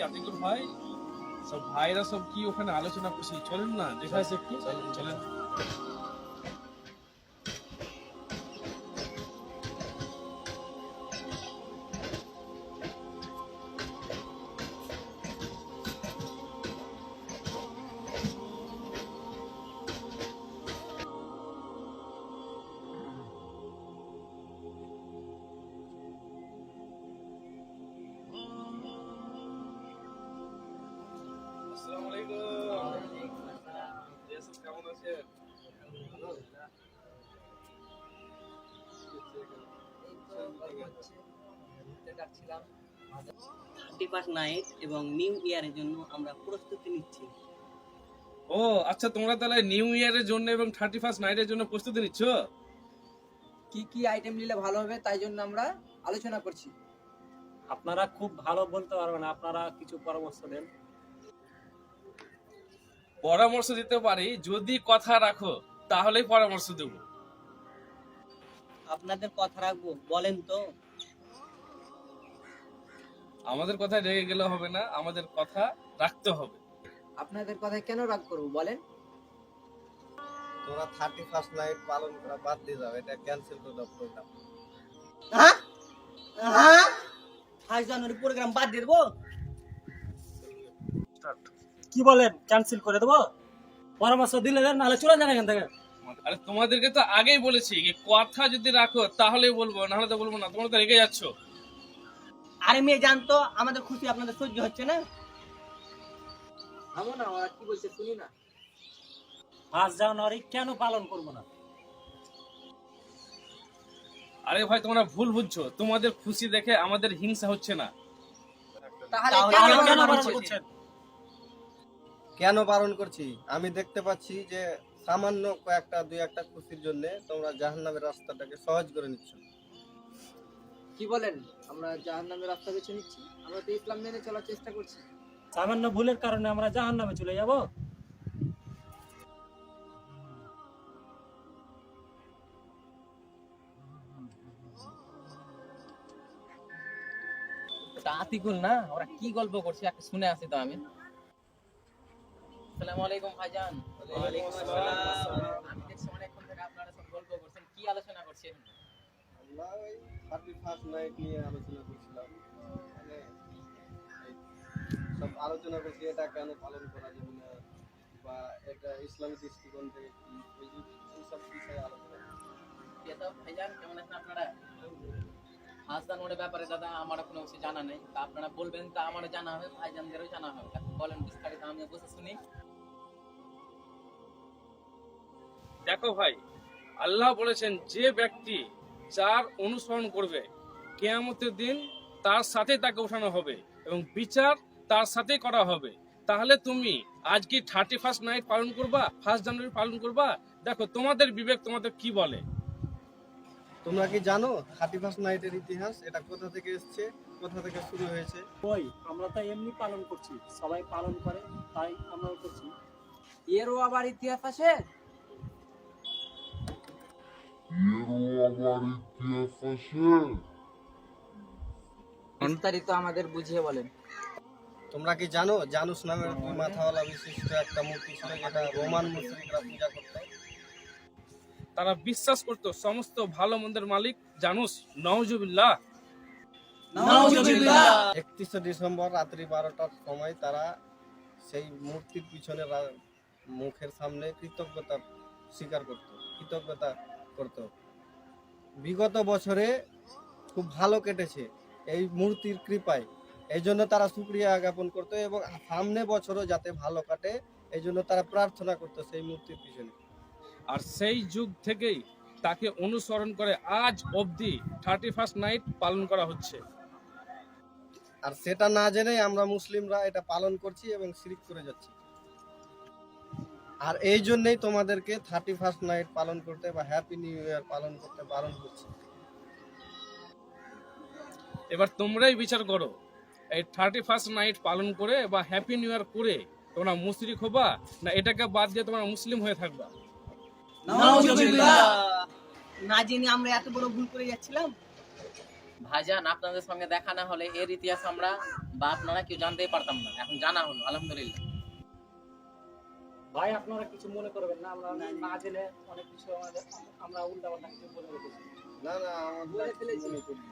আতিকুল ভাই সব ভাইরা সব কি ওখানে আলোচনা করছি? চলেন না দেখা আছে একটু চলেন। থার্টি নাইট এবং নিউ ইয়ারের জন্য আমরা প্রস্তুতি নিচ্ছি। ও আচ্ছা তোমরা তাহলে নিউ ইয়ারের জন্য এবং থার্টি ফার্স্ট নাইটের জন্য প্রস্তুতি নিচ্ছ? কি কি আইটেম নিলে ভালো হবে তাই জন্য আমরা আলোচনা করছি। আপনারা খুব ভালো বলতে পারবেন আপনারা কিছু পরামর্শ দেন। পরামর্শ দিতে পারি যদি কথা রাখো তাহলেই পরামর্শ দেব। আপনাদের কথা রাখব বলেন তো। আমাদের কথা রেগে গেলে হবে না আমাদের কথা রাখতে হবে। আপনাদের কথায় কেন রাগ করব বলেন। তোমরা থার্টি ফার্স্ট নাইট পালন করা বাদ দিয়ে যাও এটা ক্যান্সেল করে দাও প্রোগ্রাম হ্যাঁ? ফার্স্ট জানুয়ারি প্রোগ্রাম বাদ দিয়ে দেবো? কি বলেন ক্যান্সেল করে দেবো? পরামর্শ দিলে নাহলে চলে যান এখান থেকে। আরে তোমাদেরকে তো আগেই বলেছি যে কথা যদি রাখো তাহলেই বলব নাহলে তো বলব না। তোমরা তো রেগে যাচ্ছ। আরে মেয়ে জানতো আমাদের খুশি আপনাদের সহ্য হচ্ছে না। থামো না ওরা কি বলছে শুনি না। জানুয়ারি কেন পালন করব না? আরে ভাই তোমরা ভুল বুঝছ। তোমাদের খুশি দেখে আমাদের হিংসা হচ্ছে না। তাহলে তাহলে কেন কেন কেন বারণ করছি? আমি দেখতে পাচ্ছি যে সামান্য কয়েকটা দুই একটা খুশির জন্য তোমরা জাহান্নামের রাস্তাটাকে সহজ করে নিচ্ছ। কি বলেন? আমরা জাহান্নামের রাস্তা বেছে নিচ্ছি। আমরা তো ইসলাম মেনে চলার চেষ্টা করছি। সামান্য ভুলের কারণে আমরা জাহান নামে চলে যাব? আতিকুল না ওরা কি গল্প করছে? একটা শুনে আসি তো আমি। আসসালামু আলাইকুম ভাইজান। ওয়ালাইকুম আসসালাম। আমি দেখছি অনেকক্ষণ ধরে আপনারা সব গল্প করছেন। কি আলোচনা করছেন আমরা ওই থার্টি ফার্স্ট নাইট নিয়ে আলোচনা করছিলাম। মানে সব আলোচনা করছি এটা কেন পালন করা যাবে না? বা এটা ইসলামিক দৃষ্টিকোণ থেকে কি? এই এইসব বিষয়ে আলোচনা ভাইজান কেমন আছেন আপনারা? হাসদান ওর ব্যাপারে দাদা আমার কোনো কিছু জানা নেই। তা আপনারা বলবেন তা আমারও জানা হবে ভাইজানদেরও জানা হবে। বলেন বিস্তারিত আমি বসে শুনি। দেখো ভাই আল্লাহ বলেছেন যে ব্যক্তি যার অনুসরণ করবে কেয়ামতের দিন তার সাথে তাকে উঠানো হবে এবং বিচার তার সাথে করা হবে। তাহলে তুমি আজকে থার্টি ফার্স্ট নাইট পালন করবা? ফার্স্ট জানুয়ারি পালন করবা? দেখো তোমাদের বিবেক তোমাদের কি বলে? তোমরা কি জানো থার্টি ফার্স্ট নাইটের ইতিহাস? এটা কোথা থেকে এসছে? কোথা থেকে শুরু হয়েছে? ওই আমরা তো এমনি পালন করছি। সবাই পালন করে তাই আমরাও করছি। এরও আবার ইতিহাস আছে? বিস্তারিত আমাদের বুঝিয়ে বলেন। তোমরা কি জানো জানুস নামের দুই মাথাওয়ালা বিশিষ্ট একটা মূর্তি ছিল যেটা রোমান মুসলিমরা পূজা করত? তারা বিশ্বাস করতো সমস্ত ভালো মন্দের মালিক জানুস নওজুবিল্লাহ। একত্রিশে ডিসেম্বর রাত্রি বারোটার সময় তারা সেই মূর্তির পিছনে মুখের সামনে কৃতজ্ঞতা স্বীকার করত কৃতজ্ঞতা করত। বিগত বছরে খুব ভালো কেটেছে এই মূর্তির কৃপায়। এই জন্য তারা সুক্রিয়া জ্ঞাপন করতো এবং সামনে বছরও যাতে ভালো কাটে এই জন্য তারা প্রার্থনা করতো সেই মূর্তির পিছনে। আর সেই যুগ থেকেই তাকে অনুসরণ করে আজ অবধি থার্টি ফার্স্ট নাইট পালন করা হচ্ছে। আর সেটা না জেনে আমরা মুসলিমরা এটা পালন করছি এবং শিরিক করে যাচ্ছি। আর এই জন্যই তোমাদেরকে থার্টি ফার্স্ট নাইট পালন করতে বা হ্যাপি নিউ ইয়ার পালন করতে বারণ করছি। এবার তোমরাই বিচার করো এই থার্টি ফার্স্ট নাইট পালন করে বা হ্যাপি নিউ ইয়ার করে তোমরা মুশরিক হবা না এটাকে বাদ দিয়ে তোমরা মুসলিম হয়ে থাকবা? না জেনে আমরা এত বড় ভুল করে যাচ্ছিলাম? ভাইজান আপনাদের সঙ্গে দেখা না হলে এর ইতিহাস আমরা বা আপনারা কেউ জানতেই পারতাম না। এখন জানা হলো আলহামদুলিল্লাহ। ভাই আপনারা কিছু মনে করবেন না আমরা না জেনে অনেক কিছু আমাদের আমরা উল্টা পাল্টা কিছু বলে রেখেছি না না বলে ফেলেছি। করি।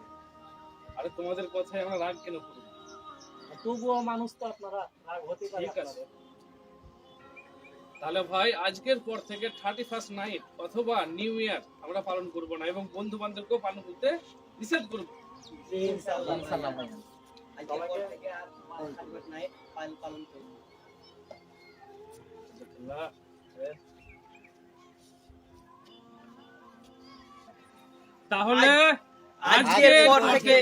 আরে তোমাদের কথায় আমরা রাগ কেন করব তবুও মানুষ তো আপনারা রাগ হতে পারে ঠিক আছে। তাহলে ভাই আজকের পর থেকে থার্টি ফার্স্ট নাইট অথবা নিউ ইয়ার আমরা পালন করব না এবং বন্ধু বান্ধবকেও পালন করতে নিষেধ করব ইনশাআল্লাহ। ইনশাআল্লাহ ভাইজান আজকের পর থেকে আর থার্টি নাইট পালন করব তাহলে আজকের পর থেকে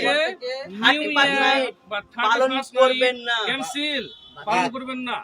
নিউ 31st ইয়ার বা পালন 31st করবেন না। ক্যান্সেল পালন করবেন না।